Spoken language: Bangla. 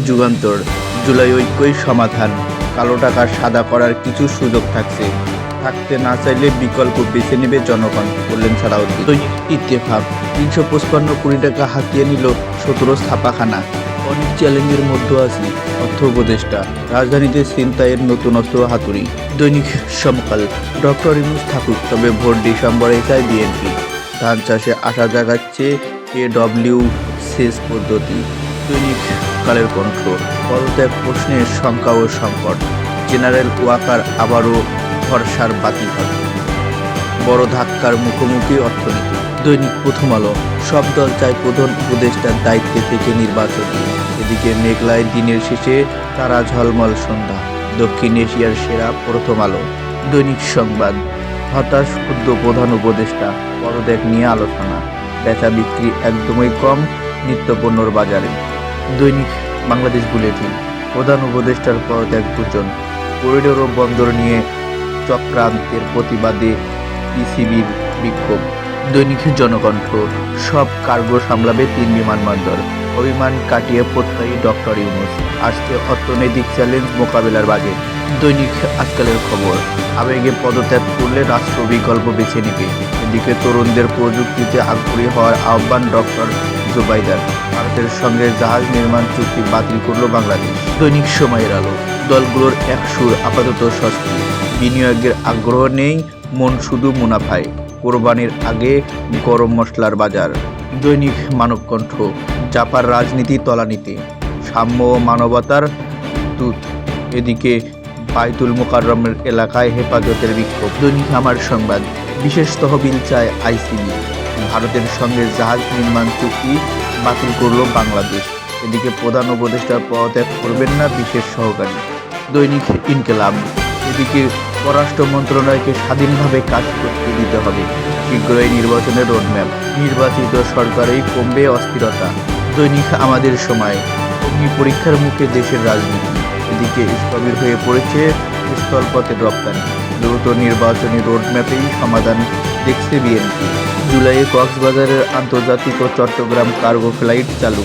যুগান্তর। জুলাই ঐক্যই সমাধান। কালো টাকা সাদা করার কিছু সুযোগ থাকছে। থাকতে না চাইলে বিকল্প বেছে নেবে জনগণ, বললেন দৈনিক ইত্তেফাক, তিনশো পঁচপান্ন কোটি টাকা হাতিয়ে নিল সতেরো ছাপাখানা। অনেক চ্যালেঞ্জের মধ্যে আছি, অর্থ উপদেষ্টা। রাজধানীতে ছিনতাইয়ের নতুন অস্ত্র হাতুড়ি। দৈনিক সমকাল, ডক্টর ইউনুস ঠাকুর, তবে ভোট ডিসেম্বরে চায় বিএনপি। ধান চাষে আশা জাগাচ্ছে এ ডব্লিউ সেচ পদ্ধতি। দৈনিক কালের কণ্ঠ। পদত্যাগ প্রশ্নের সংখ্যা ও সংকট। জেনারেল ওয়াকার আবারও ভরসার বাতিল হবে বড় ধাক্কার মুখোমুখি অর্থনীতি। দৈনিক প্রথম আলো। সব দল চায় প্রধান উপদেষ্টার দায়িত্বে থেকে নির্বাচন। এদিকে মেঘলায় দিনের শেষে তারা ঝলমল সন্ধ্যা। দক্ষিণ এশিয়ার সেরা প্রথম আলো। দৈনিক সংবাদ। হতাশ ক্ষুদ্র প্রধান উপদেষ্টা। পদত্যাগ নিয়ে আলোচনা। বেচা বিক্রি একদমই কম। নিত্যপণ্যর বাজারে। দৈনিক বাংলাদেশ বুলেটিন। প্রধান উপদেষ্টার পদত্যাগ দুজন করিডোর ও বন্দর নিয়ে চক্রান্তের প্রতিবাদে পিসিবির বিক্ষোভ। দৈনিক জনকণ্ঠ, সব কার্গো সামলাবে তিন বিমানবন্দর। অভিমান কাটিয়ে প্রত্যয়ী ডক্টর ইউনুস, আসছে অর্থনৈতিক চ্যালেঞ্জ মোকাবেলার বাজেট দৈনিক আজকালের খবর, আবেগে পদত্যাগ করলে রাষ্ট্র বিকল্প বেছে নেবে। এদিকে তরুণদের প্রযুক্তিতে আগ্রহী হওয়ার আহ্বান ডক্টর জুবাইদার। ভারতের সঙ্গে জাহাজ নির্মাণ চুক্তি বাতিল করল বাংলাদেশ। দৈনিক সময়ের আলো, দলগুলোর এক সুর আপাতত স্বস্তি। বিনিয়োগের আগ্রহ নেই, মন শুধু মুনাফায়। কোরবানির আগে গরম মশলার বাজার। দৈনিক মানবকণ্ঠ, জাপার রাজনীতি তলানিতে। সাম্য ও মানবতার দূত। এদিকে বাইতুল মোকাররমের এলাকায় হেফাজতের বিক্ষোভ। দৈনিক আমার সংবাদ, বিশেষ তহবিল চায় আইসিবি। ভারতের সঙ্গে জাহাজ নির্মাণ চুক্তি বাতিল করল বাংলাদেশ। এদিকে প্রধান উপদেষ্টা পদত্যাগ করবেন না বিশেষ সহকারী। দৈনিক ইনকেলাব, এদিকে পররাষ্ট্র মন্ত্রণালয়কে স্বাধীনভাবে কাজ করতে দিতে হবে। শীঘ্রই নির্বাচনের রোডম্যাপ নির্বাচিত সরকারেই কমবে অস্থিরতা। দৈনিক আমাদের সময়, অগ্নি পরীক্ষার মুখে দেশের রাজনীতি। এদিকে স্থবির হয়ে পড়েছে স্থলপথের রপ্তানি। দ্রুত নির্বাচনী রোডম্যাপেই সমাধান দেখছে বিএনপি। জুলাইয়ে কক্সবাজারের আন্তর্জাতিক ও চট্টগ্রাম কার্গো ফ্লাইট চালু।